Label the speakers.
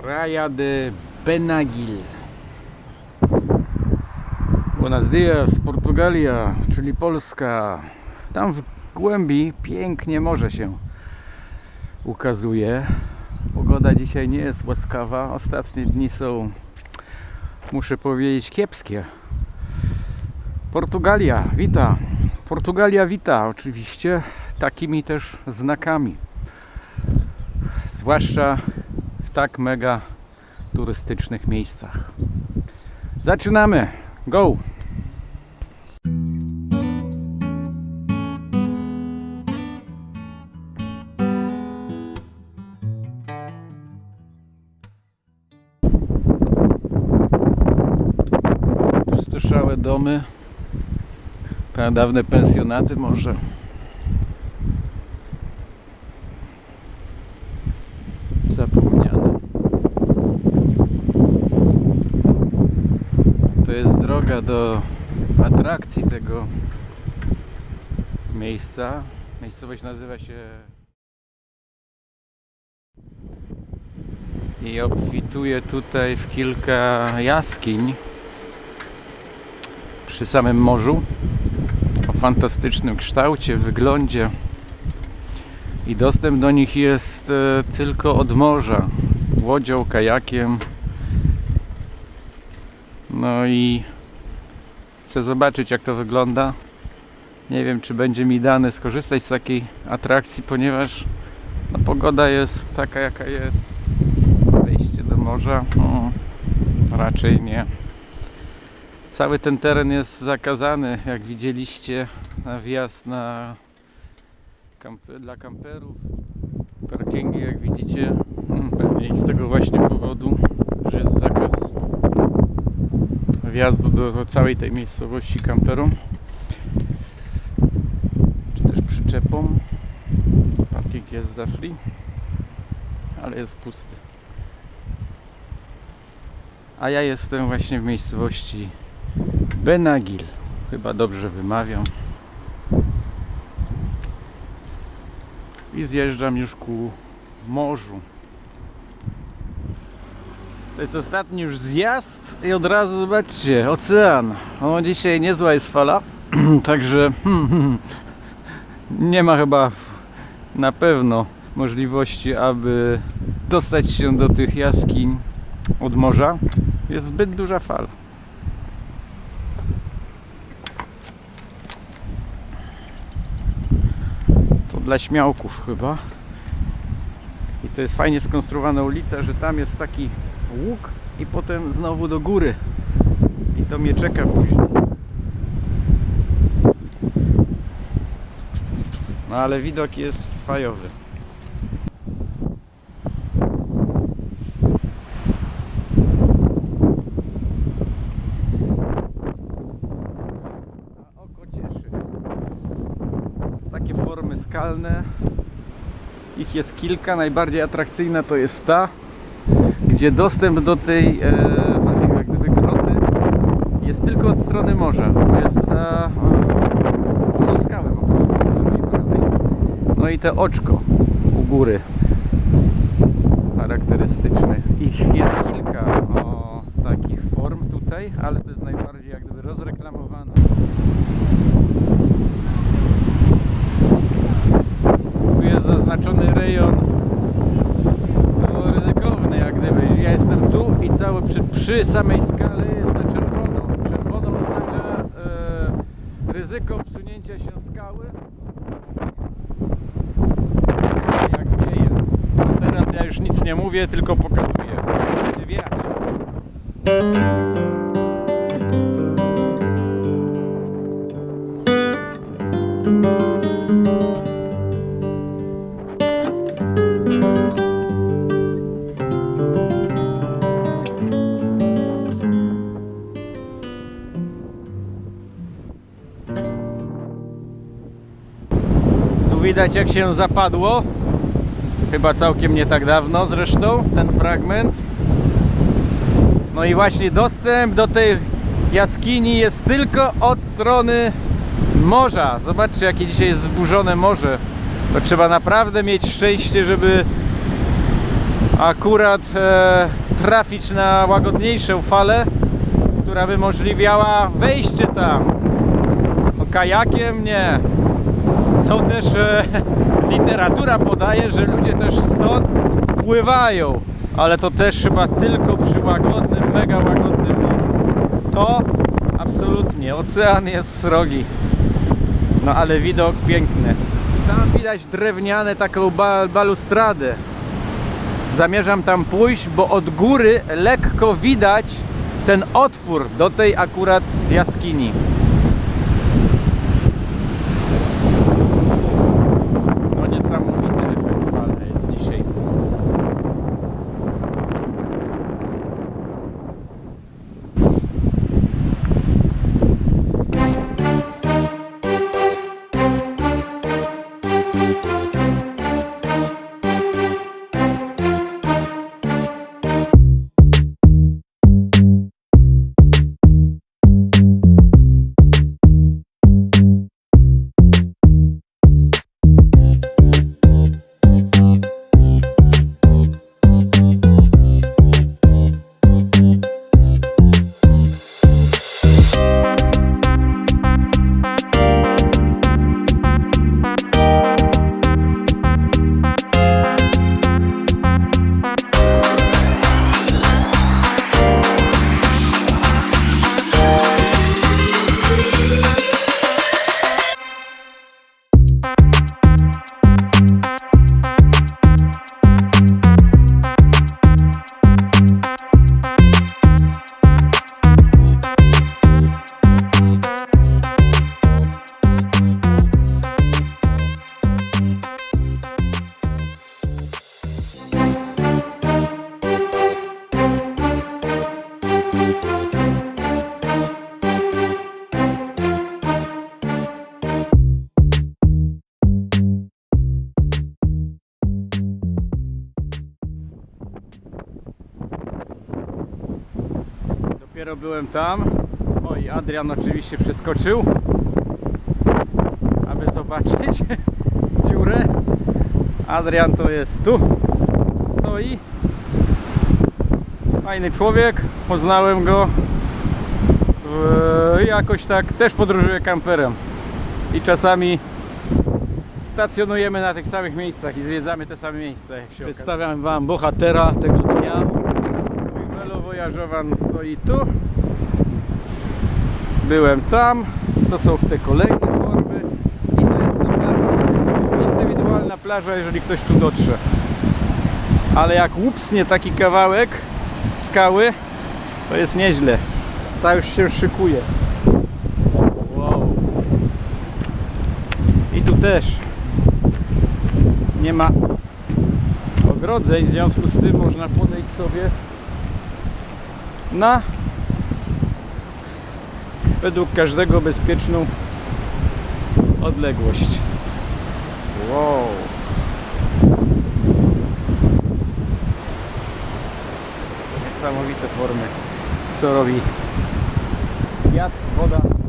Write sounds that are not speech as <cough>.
Speaker 1: Praia de Benagil. Buenos dias, Portugalia, czyli Polska. Tam w głębi pięknie morze się ukazuje. Pogoda dzisiaj nie jest łaskawa. Ostatnie dni są, muszę powiedzieć, kiepskie. Portugalia wita. Portugalia wita oczywiście takimi też znakami. Zwłaszcza w tak mega turystycznych miejscach. Zaczynamy. Go! Pustoszałe domy, pradawne pensjonaty może. Zapomniane. To jest do atrakcji tego miejsca. Miejscowość nazywa się i obfituje tutaj w kilka jaskiń przy samym morzu. O fantastycznym kształcie, wyglądzie. I dostęp do nich jest e, tylko od morza. Łodzią, kajakiem. No i chcę zobaczyć jak to wygląda. Nie wiem czy będzie mi dane skorzystać z takiej atrakcji ponieważ no, pogoda jest taka jaka jest. Wejście do morza? No, raczej nie. Cały ten teren jest zakazany, jak widzieliście, na wjazd na dla kamperów. Parkingi, jak widzicie, mm, pewnie z tego właśnie powodu, że jest zakaz wjazdu do, do całej tej miejscowości kamperom, czy też przyczepom. Parking jest za free, ale jest pusty. A ja jestem właśnie w miejscowości Benagil. Chyba dobrze wymawiam. I zjeżdżam już ku morzu. To jest ostatni już zjazd i od razu zobaczcie, ocean. O, dzisiaj niezła jest fala, <clears throat> także <clears throat> nie ma chyba na pewno możliwości, aby dostać się do tych jaskiń od morza. Jest zbyt duża fala. To dla śmiałków chyba. I to jest fajnie skonstruowana ulica, że tam jest taki łuk i potem znowu do góry. I to mnie czeka później. No ale widok jest fajowy. A oko cieszy. Takie formy skalne. Ich jest kilka. Najbardziej atrakcyjna to jest ta, gdzie dostęp do tej e, jak gdyby groty jest tylko od strony morza. To jest za, e, są skały po prostu. lewej i. No i te oczko u góry charakterystyczne. Ich jest kilka o, takich form tutaj, ale to jest najbardziej jak gdyby rozreklamowane. Tu jest zaznaczony rejon no, ryzykowny jak gdyby. Ja jestem tu i cały przy, przy samej skale jest na czerwono. Czerwono oznacza e, ryzyko psunięcia się skały. Jak wieje. No teraz ja już nic nie mówię, tylko pokazuję. Widać jak się zapadło. Chyba całkiem nie tak dawno zresztą ten fragment. No i właśnie dostęp do tej jaskini jest tylko od strony morza. Zobaczcie jakie dzisiaj jest zburzone morze. To trzeba naprawdę mieć szczęście, żeby akurat e, trafić na łagodniejszą falę, która by umożliwiała wejście tam. No, kajakiem nie. Są też, e, <laughs> literatura podaje, że ludzie też stąd wpływają, ale to też chyba tylko przy łagodnym, mega łagodnym morzu. To absolutnie, ocean jest srogi. No ale widok piękny. Tam widać drewniane taką ba balustradę. Zamierzam tam pójść, bo od góry lekko widać ten otwór do tej akurat jaskini. Dopiero byłem tam. Oj, Adrian oczywiście przeskoczył, aby zobaczyć <laughs> dziurę. Adrian to jest tu. Stoi. Fajny człowiek. Poznałem go. Eee, Jakoś tak też podróżuję kamperem. I czasami stacjonujemy na tych samych miejscach i zwiedzamy te same miejsca. Przedstawiam Wam bohatera tego dnia. Voyageovan stoi tu. Byłem tam. To są te kolejne formy. I to jest ta plaża. Indywidualna plaża, jeżeli ktoś tu dotrze. Ale jak łupsnie taki kawałek skały, to jest nieźle. Ta już się szykuje. Wow. I tu też nie ma ogrodzeń, w związku z tym można podejść sobie na według każdego bezpieczną odległość. Wow. Niesamowite formy, co robi wiatr, woda.